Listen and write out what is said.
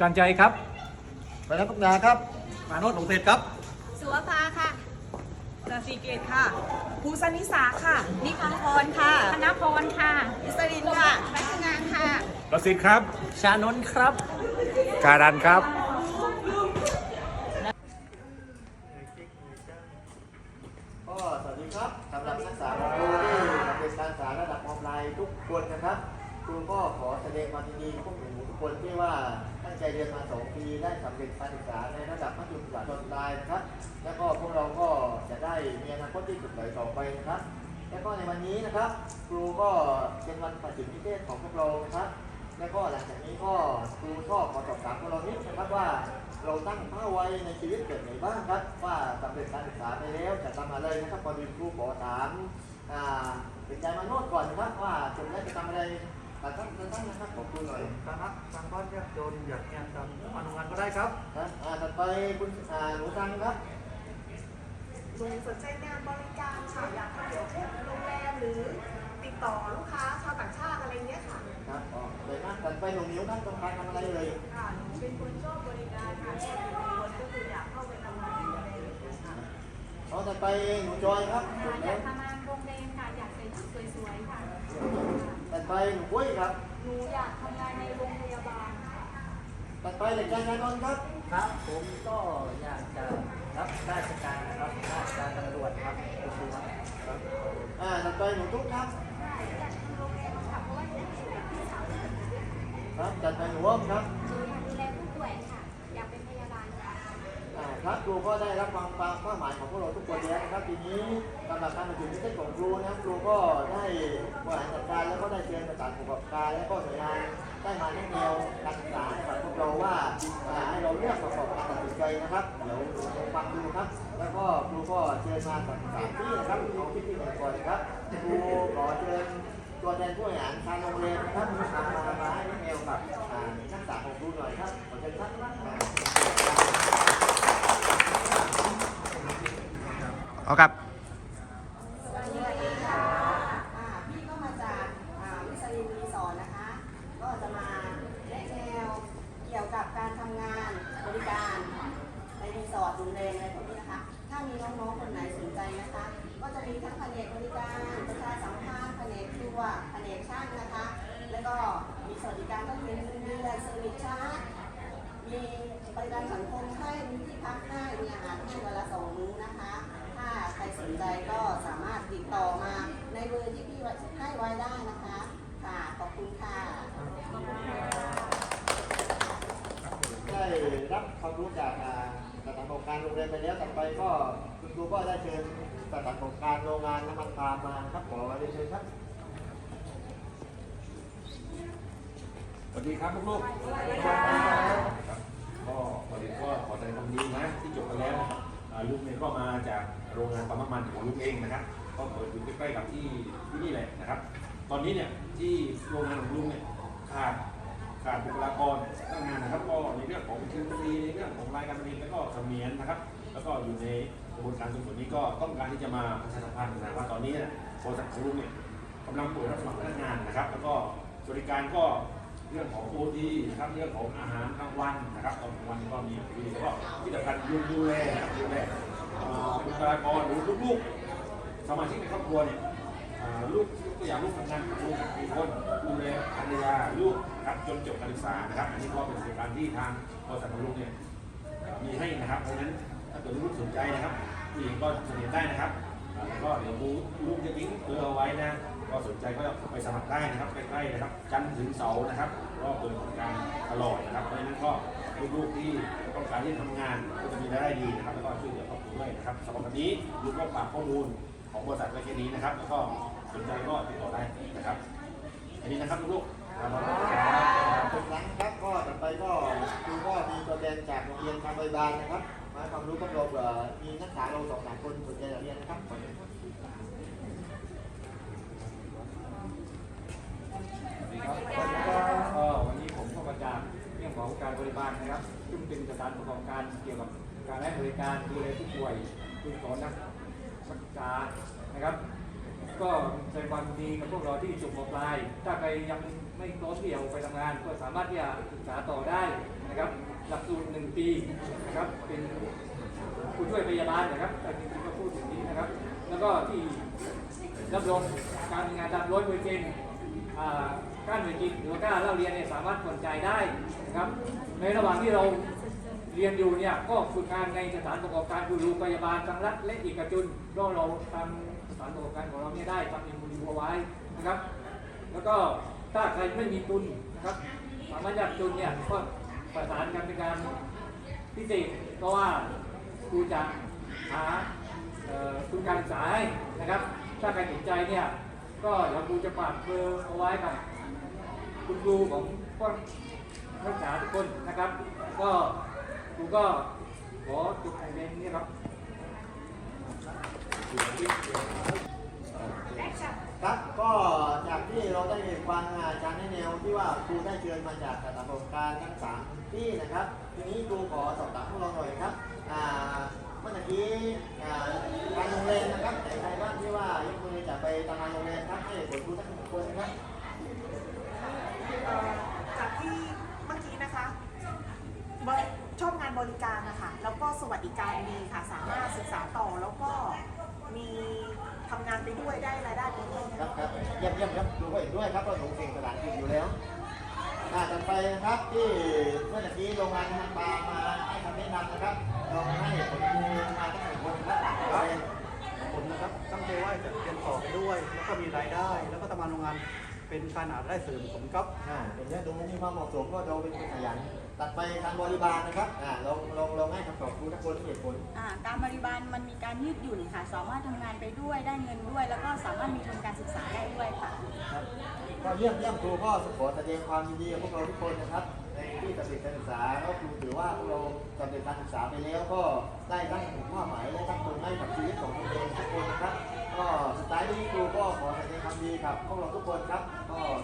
จันใจครับไปนักพัฒนาครับมาโนดหลงเพชรครับ สุวภาค่ะจาสีเกตค่ะภูสนิสาค่ะ นิพังพรค่ะธนพรค่ะ อิสรินค่ะรัชงานค่ะ ประสิทธิ์ครับ ชานนท์ครับ การันครับ ก็สวัสดีครับสำหรับนักศึกษาของครูที่เป็นการศึกษาระดับออนไลน์ทุกคนนะครับครู ก็ขอแสดงความยินดีพวกหนูทุกคนที่ว่าตั้งใจเรียนมา2ปีได้สำเร็จการศึกษาในระดับมัธยมศึกษาตอนปลายนะครับ แล้วก็พวกเราก็จะได้มีอนาคตที่สดใสต่อไปนะครับ แล้วก็ในวันนี้นะครับ ครูก็เป็นวันประสิทธิพิเศษของพวกเรานะครับ แล้วก็หลังจากนี้ก็ครูชอบขอสอบถามพวกเรานิดนะครับว่าเราตั้งเป้าไว้ในชีวิตเกิดไหนบ้างครับ ว่าสำเร็จการศึกษาไปแล้วจะทำอะไรนะครับพอดีครูขอถามเป็นใจมาโน้ตก่อนนะครับว่าจบแล้วจะทำอะไร ตัดตั้งตั้งนะครับขอบคุณหน่อยครับทางบ้านยากจนอยากงานทำมาทำงานก็ได้ครับนะอ่าถัดไปคุณอ่าหนูตังครับหนูสนใจงานบริการค่ะอยากทำเกี่ยวกับโรงแรมหรือติดต่อลูกค้าชาวต่างชาติอะไรเงี้ยค่ะครับอ๋อเลยนะถัดไปหนูมิ้วครับต้องการทำอะไรเลยค่ะหนูเป็นคนชอบบริการค่ะชอบอยู่ในคนก็คืออยากเข้าไปทำงานอะไรอย่างเงี้ยค่ะเอาถัดไปหนูจอยครับอยากทำงานโรงแรมค่ะ อยากใส่ชุดสวยๆค่ะ ถัดไป หนูกุ้ยครับ หนูอยากทำงานในโรงพยาบาลค่ะถัดไปเด็กชายชายนนท์ครับ ครับผมก็อยากจะรับราชการนะครับราชการตำรวจครับก็คือว่าอ่าถัดไปหนูทุกครับอยากทำโรงแรมค่ะเพราะว่าอยากช่วยพี่สาวค่ะครับถัดไปหนูอ้อมครับหนูอยากดูแลผู้ป่วยค่ะ อยากเป็นพยาบาลค่ะอ่าครับครูก็ได้รับความความเป้าหมายของพวกเราทุกคนแล้ว นะครับทีนี้สำหรับการประชุมที่ได้ของครูนะครูก็ได้บริหารจัดการแล้วก็ได้เชิญสถานประกอบการและก็หน่วยงานได้มาแนะแนวการศึกษาให้กับพวกเราว่าให้เราเลือกประกอบการตัดสินใจนะครับเดี๋ยวลองฟังดูครับ แล้วก็ครูก็เชิญมาจากสามที่นะครับของที่ที่ไหนก่อนครับครูขอเชิญตัวแทนผู้บริหารทางโรงเรียนนะครับมามาให้แนะแนวกับนักศึกษาของครูหน่อยครับขอเชิญครับ เอาครับสวัสดีค่ะพี่ก็มาจากวิสรินรีสอร์ทนะคะ ก็จะมาแนะแนวเกี่ยวกับการทำงานบริการในรีสอร์ทโรงแรมอะไรพวกนี้นะคะ ถ้ามีน้องๆคนไหนสนใจนะคะ ก็จะมีทั้งแผนกบริการประชาสัมพันธ์แผนกครัวแผนกช่างนะคะ แล้วก็มีสวัสดิการก็คือมีเงินเซอร์วิสชาร์จมีบริการสังคมให้มีที่พักให้มีอาหารให้วันละสองมื้อนะคะ ถ้าใครสนใจก็สามารถติดต่อมาในเบอร์ที่พี่ไว้ให้ไว้ได้นะคะ ค่ะ ขอบคุณค่ะ ได้รับความรู้จากอ่าสถานประกอบการโรงเรียนไปแล้วต่อไปก็คุณครูก็ได้เชิญสถานประกอบการโรงงานน้ำมันปาล์มมานะครับขอเรียนเชิญครับ สวัสดีครับลูกๆครับก็พอดีก็ขอแสดงความยินดีนะที่จบไปแล้วอ่า ลูกเนี่ยก็มาจากโรงงานปั๊มน้ำมันของลูกเองนะครับ ก็เปิดอยู่ใกล้ๆกับที่ที่นี่แหละนะครับ ตอนนี้เนี่ยที่โรงงานของลุงเนี่ยขาดขาดบุคลากรตั้งงานนะครับ ก็ในเรื่องของเทคโนโลยีในเรื่องของรายการผลิตแล้วก็เสมียนนะครับ แล้วก็อยู่ในกระบวนการส่วนนี้ก็ต้องการที่จะมาประชาสัมพันธ์นะว่าตอนนี้เนี่ยบริษัทของลุงเนี่ยกำลังเปิดรับสมัครพนักงานนะครับ แล้วก็บริการก็ เรื่องของโอทีนะครับเรื่องของอาหารกลางวันนะครับตอนกลางวันก็มีฟรีแล้วก็ที่สำคัญดูแลนะครับดูแลเอ่อบุคลากรหรือลูกๆสมาชิกในครอบครัวเนี่ยลูกตัวอย่างลูกทำงานลูกมีคนดูแลภรรยาลูกครับจนจบการศึกษานะครับอันนี้ก็เป็นบริการที่ทางบริษัทของลูกเนี่ยมีให้นะครับเพราะฉะนั้นถ้าเกิดลูกสนใจนะครับผู้หญิงก็เสนอได้นะครับแล้วก็เดี๋ยวลูกจะทิ้งเบอร์เอาไว้นะ ก็สนใจก็ไปสมัครได้นะครับใกล้ๆนะครับจันทร์ถึงเสาร์นะครับก็เปิดบริการตลอดนะครับเพราะฉะนั้นก็ลูกๆที่ต้องการที่จะทำงานก็จะมีรายได้ดีนะครับแล้วก็ช่วยเหลือครอบครัวด้วยนะครับสำหรับวันนี้ลูกก็ฝากข้อมูลของบริษัทไว้แค่นี้นะครับ แล้วก็สนใจก็ติดต่อได้นะครับอันนี้นะครับลูกๆครับทุกครั้งครับก็ต่อไปก็ครูก็มีตัวแทนจากโรงเรียนทางบริบาลนะครับมาความรู้กับเราเผื่อมีนักศึกษาเราสองสามคนสนใจอยากเรียนนะครับขอเชิญครับ ก็วันนี้ผมก็มาจากเรื่องของการบริบาลนะครับ ซึ่งเป็นสถานประกอบการเกี่ยว การให้บริการดูแลผู้ป่วยคุณสอนนักศึกษานะครับ ก็แสดงความยินดีกับพวกเราที่จบมปลาย ถ้าใครยังไม่พร้อมที่จะออกไปทำงาน ก็สามารถที่จะศึกษาต่อได้นะครับ หลักสูตรหนึ่งปีนะครับ เป็นผู้ช่วยพยาบาลนะครับแต่จริงๆก็พูดอย่างนี้นะครับ แล้วก็ที่รับรองการงานตามร้อยเปอร์เซ็นต์การหน่วยกินหรือว่าการเล่าเรียนเนี่ยสามารถผ่อนจ่ายได้นะครับ ในระหว่างที่เรา เรียนอยู่เนี่ยก็ฝึกงานในสถานประกอบการคือโรงพยาบาลทั้งรัฐและเอกชนก็เราทำสถานประกอบการของเราเนี่ยได้ทำเอ็มบูเอาไว้นะครับ แล้วก็ถ้าใครไม่มีทุนนะครับสามารถยากจนเนี่ยก็ประสานกันเป็นการพิเศษเพราะว่าครูจะหาทุนการศึกษาให้นะครับ ถ้าใครสนใจเนี่ยก็เดี๋ยวครูจะฝากเบอร์เอาไว้กับคุณครูของพวกนักศึกษาทุกคนนะครับ ก็ ครูก็ขอจบการเรียนนี้ครับครับก็จากที่เราได้ฟังอาจารย์แนวที่ว่าครูได้เชิญมาจากสถานประกอบการทั้งสามที่นะครับ ทีนี้ครูขอสอบถามพวกเราหน่อยครับอ่าเมื่อกี้อ่าทางโรงเรียนนะครับใครบ้างที่ว่ายกมือจะไปทำงานโรงเรียนครับให้ผลครูทั้งหนึ่งคนครับจากที่เมื่อกี้นะคะบริชอบงานบ ริการนะคะแล้วก็สวัสดิการดีค่ะ สามารถศึกษาต่อแล้วก็มีทำงานไปด้วยได้รายได้ไปด้วย ครับครับเยี่ยมเยี่ยมครับดูก็เห็นด้วยครับว่าหนูเก่งภาษาอังกฤษอยู่แล้วอ่าต่อไปนะครับที่เมื่อกี้โรงงานทำปลามาให้คำแนะนำนะครับลองให้ผลครูมาทั้งหนึ่งคนครับไปผมนะครับตั้งใจว่าจะเรียนต่อไปด้วย แล้วก็มีรายได้ แล้วก็ทำงานโรงงานเป็นการหารายได้เสริมผมครับอ่าอย่างนี้ยดูมีความเหมาะสมก็เราเป็นคนขยัน ตัดไปการบริบาลนะครับอ่าลองลองลองให้คำตอบครูทุกคนที่เหตุผลอ่าการบริบาลมันมีการยืดหยุ่นค่ะ สามารถทำงานไปด้วยได้เงินด้วย แล้วก็สามารถมีทุนการศึกษาได้ด้วยค่ะ ครับก็เยี่ยมเยี่ยมครูก็ขอแสดงความยินดีกับพวกเราทุกคนนะครับ ในที่สำเร็จการศึกษาก็ครูถือว่าพวกเราสำเร็จการศึกษาไปแล้วก็ได้ตั้งเป้าหมายและตั้งตนให้กับชีวิตของตนเองทุกคนนะครับ ก็สุดท้ายนี้ครูก็ขอแสดงความดีกับพวกเราทุกคนครับก็สวัสดีครับ